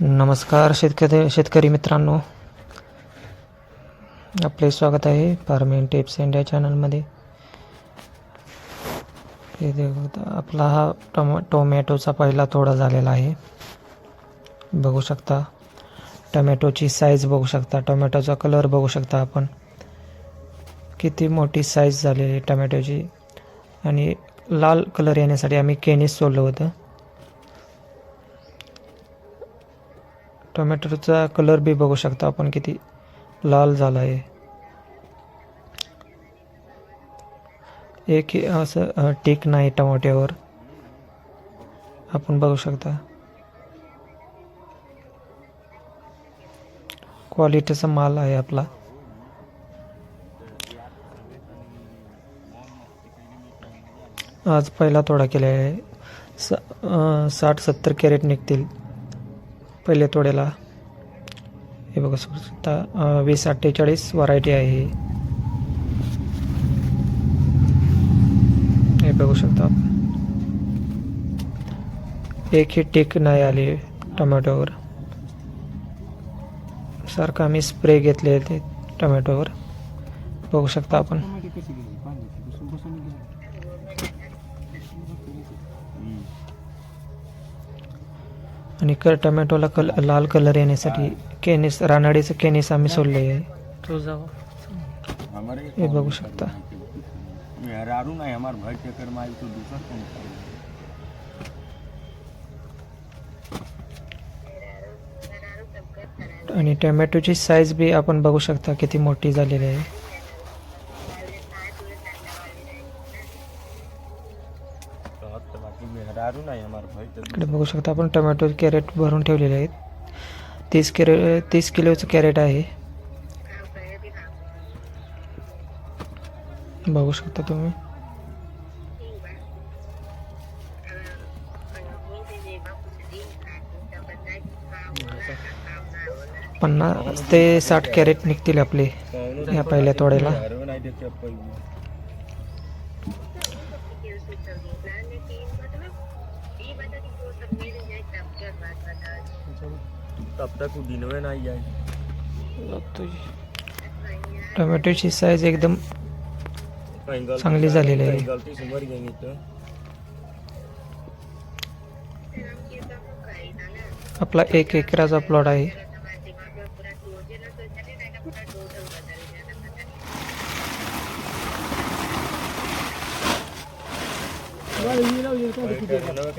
नमस्कार शेतकरी शेतकरी मित्रांनो. आपले स्वागत आहे फार्मिंग टिप्स इंडिया चॅनलमध्ये हे आपला हा टोमॅ टोमॅटोचा पहिला तोडा झालेला आहे. बघू शकता. टोमॅटोची साईज बघू शकता. टोमॅटोचा कलर बघू शकता आपण. किती मोठी साईज झालेली आहे टोमॅटोची. आणि लाल कलर येण्यासाठी आम्ही केनीस सोडलं होतं. टोमॅटोचा कलर बी बघू शकता आपण किती लाल झाला आहे एक असं टीक नाही टमाट्यावर. आपण बघू शकता. क्वालिटीचा माल आहे आपला. आज पहिला तोडा केला आहे. स साठ सत्तर कॅरेट निघतील. पहिले तोड्याला हे बघू शकता वीस अठ्ठेचाळीस व्हरायटी आहे हे. बघू शकता आपण. एकही टिक नाही आली टोमॅटोवर. सारखं आम्ही स्प्रे घेतले ते टोमॅटोवर. बघू शकता आपण. आणि क टोमॅटोला कल लाल कलर येण्यासाठी केनिस रानाडीचं केनिस आम्ही सोडले आहे हे बघू शकता? आणि टोमॅटोची साईज बी आपण बघू शकता किती मोठी झालेली आहे. इकडे बघू शकता आपण टोमॅटो कॅरेट भरून ठेवलेले आहेत. तीस कॅरे तीस किलोचं कॅरेट आहे. बघू शकता तुम्ही. पन्नास ते साठ कॅरेट निघतील आपले या पहिल्या तोड्याला. तब तक वो नहीं जाए टोमॅटोची साईज एकदम चांगली झालेली आहे. आपला एक एकराचा प्लॉट आहे.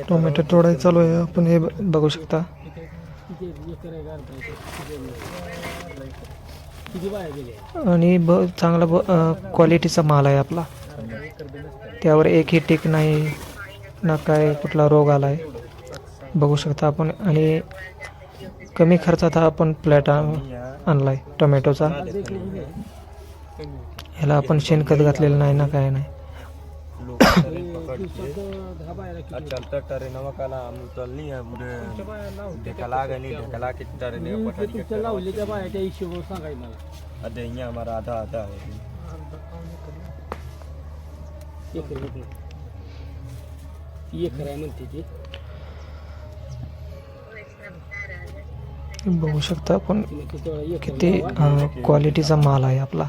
टोमॅटो तोडाय चालू आहे. आपण हे ब- बघू शकता. आणि ब चांगला ब क्वालिटीचा माल आहे आपला. त्यावर एकही टीक नाही ना काय कुठला रोग आला आहे बघू शकता आपण. आणि कमी खर्चात हा आपण प्लॅट आणला आहे टोमॅटोचा. ह्याला आपण शेणखत घातलेलं नाही ना काय नाही. लोग टरेन पकड़ के आ चलता टरेन काला हम उतरनी है पूरे ढेकला गनी ढेकला के टरेन के पटरी के अरे यहाँ हमारा आधा आधा है बघू शकता आपण किती क्वालिटीचा माल आहे आपला.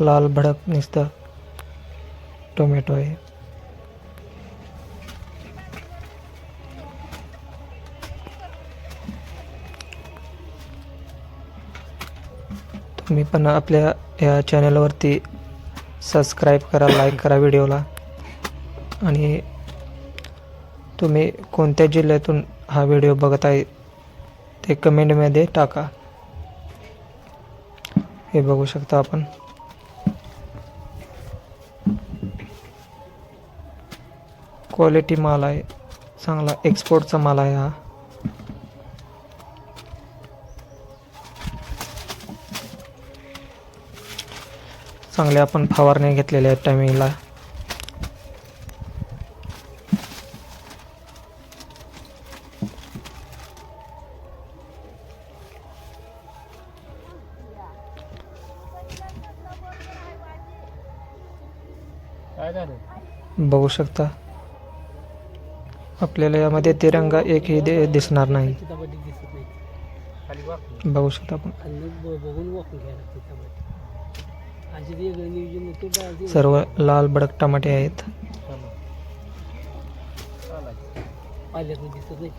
लाल भडक नुसतं. टोमॅटो आहे. तुम्ही पण आपल्या या चॅनलवरती सबस्क्राईब करा लाईक करा व्हिडिओला. आणि तुम्ही कोणत्या जिल्ह्यातून हा व्हिडिओ बघत आहे ते कमेंटमध्ये टाका. हे बघू शकता आपण. क्वालिटी माल आहे. चांगला एक्सपोर्टचा माल आहे हा. चांगले आपण फवारणी घेतलेल्या आहेत टायमिंगला बघू शकता. आपल्याला यामध्ये तिरंगा एकही दि दिसणार नाही. बघू शकता आपण. सर्व लाल भडक टमाटे आहेत. दिसत नाही